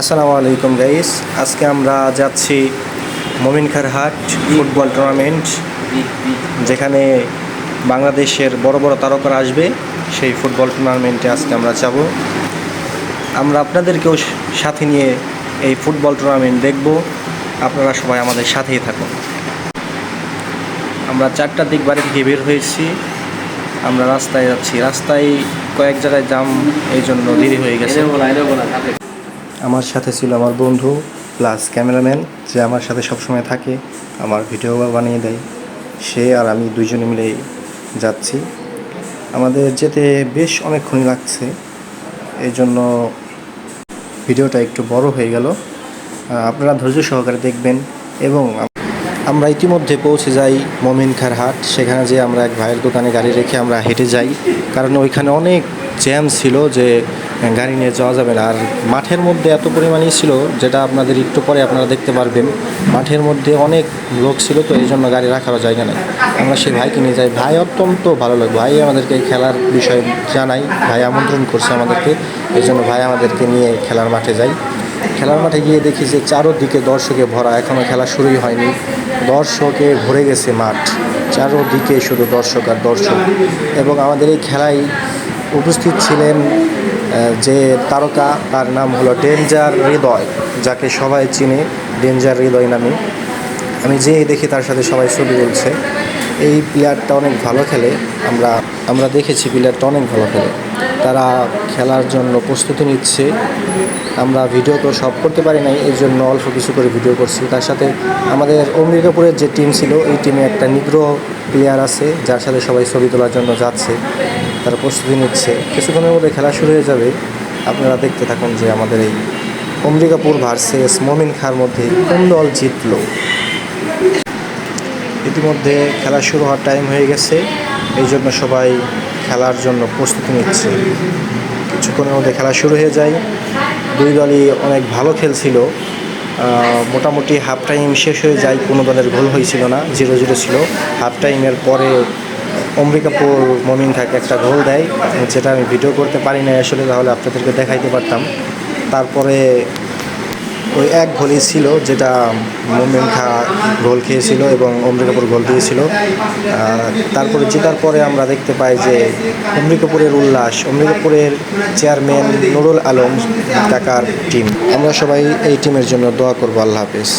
আসসালামু আলাইকুম গাইস আজকে আমরা যাচ্ছি মমিনখার হাট ফুটবল টুর্নামেন্ট যেখানে বাংলাদেশের বড় বড় তারকারা আসবে। সেই ফুটবল টুর্নামেন্টে আজকে আমরা যাব। আমরা আপনাদেরকেও সাথে নিয়ে এই ফুটবল টুর্নামেন্ট দেখব। আপনারা সবাই আমাদের সাথেই থাকুন। আমরা চারটার দিক বাড়ি থেকে বের হয়েছি। আমরা রাস্তায় যাচ্ছি। রাস্তায় কয়েক জায়গায় জাম, এই জন্য দেরি হয়ে গেছে। আমার সাথে ছিল আমার বন্ধু প্লাস ক্যামেরাম্যান যে আমার সাথে সবসময় থাকে, আমার ভিডিও বানিয়ে দেয়। সে আর আমি দুইজনে মিলে যাচ্ছি। আমাদের যেতে বেশ অনেকক্ষণই লাগছে। এই জন্য ভিডিওটা একটু বড় হয়ে গেল। আপনারা ধৈর্য সহকারে দেখবেন এবং আমরা ইতিমধ্যে পৌঁছে যাই মমিনখার হাট। সেখানে যে আমরা এক ভাইয়ের দোকানে গাড়ি রেখে আমরা হেঁটে যাই। কারণ ওইখানে অনেক জ্যাম ছিল যে গাড়ি নিয়ে যাওয়া যাবে না। আর মাঠের মধ্যে এত পরিমাণই ছিল, যেটা আপনাদের একটু পরে আপনারা দেখতে পারবেন। মাঠের মধ্যে অনেক লোক ছিল, তো এই জন্য গাড়ি রাখারও জায়গা নেই। আমরা সেই ভাইকে নিয়ে যাই। ভাই অত্যন্ত ভালো লাগে ভাই আমাদেরকে খেলার বিষয়ে জানাই ভাই আমন্ত্রণ করছে আমাদেরকে। এই জন্য ভাই আমাদেরকে নিয়ে খেলার মাঠে যাই। খেলার মাঠে গিয়ে দেখি যে চারোদিকে দর্শকে ভরা। এখনও খেলা শুরুই হয়নি। দর্শকে ভরে গেছে মাঠ। চারোদিকে শুধু দর্শক আর দর্শক। এবং আমাদের এই খেলায় উপস্থিত ছিলেন যে তারকা, তার নাম হলো ডেঞ্জার হৃদয়, যাকে সবাই চিনে, ডেঞ্জার হৃদয় নামে। আমি যে দেখি তার সাথে সবাই ছবি বলছে এই প্লেয়ারটা অনেক ভালো খেলে। আমরা আমরা দেখেছি প্লেয়ারটা অনেক ভালো খেলে। তারা খেলার জন্য প্রস্তুতি নিচ্ছে। আমরা ভিডিও তো সব করতে পারি নাই, এর জন্য অল্প কিছু করে ভিডিও করছি। তার সাথে আমাদের অম্বিকাপুরের যে টিম ছিল, এই টিমে একটা নিগ্রহ প্লেয়ার আছে, যার সাথে সবাই ছবি তোলার জন্য যাচ্ছে। তারা প্রস্তুতি নিচ্ছে। কিছুক্ষণের মধ্যে খেলা শুরু হয়ে যাবে। আপনারা দেখতে থাকুন যে আমাদের এই অম্বিকাপুর ভার্সেস মমিন খার মধ্যে কোন দল জিতলো। ইতিমধ্যে খেলা শুরু হওয়ার টাইম হয়ে গেছে। এই জন্য সবাই খেলার জন্য প্রস্তুতি নিচ্ছে। কিছুক্ষণের মধ্যে খেলা শুরু হয়ে যায়। দুই দলই অনেক ভালো খেলছিল। মোটামুটি হাফ টাইম শেষ হয়ে যায়। কোনো দলের গোল হয়েছিল না জিরো জিরো ছিল হাফ টাইমের পরে অম্বিকাপুর মমিন থাকে একটা গোল দেয়। যেটা আমি ভিডিও করতে পারি না আসলে, তাহলে আপনাদেরকে দেখাইতে পারতাম। তারপরে ওই এক গোলই ছিল যেটা মোমেন খা গোল খেয়েছিল এবং অমৃকাপুর গোল দিয়েছিল। তারপরে জেতার পরে আমরা দেখতে পাই যে অমৃকাপুরের উল্লাস অমৃকাপুরের চেয়ারম্যান নুরুল আলম কাকার টিম আমরা সবাই এই টিমের জন্য দোয়া করব, আল্লাহ হাফেজ।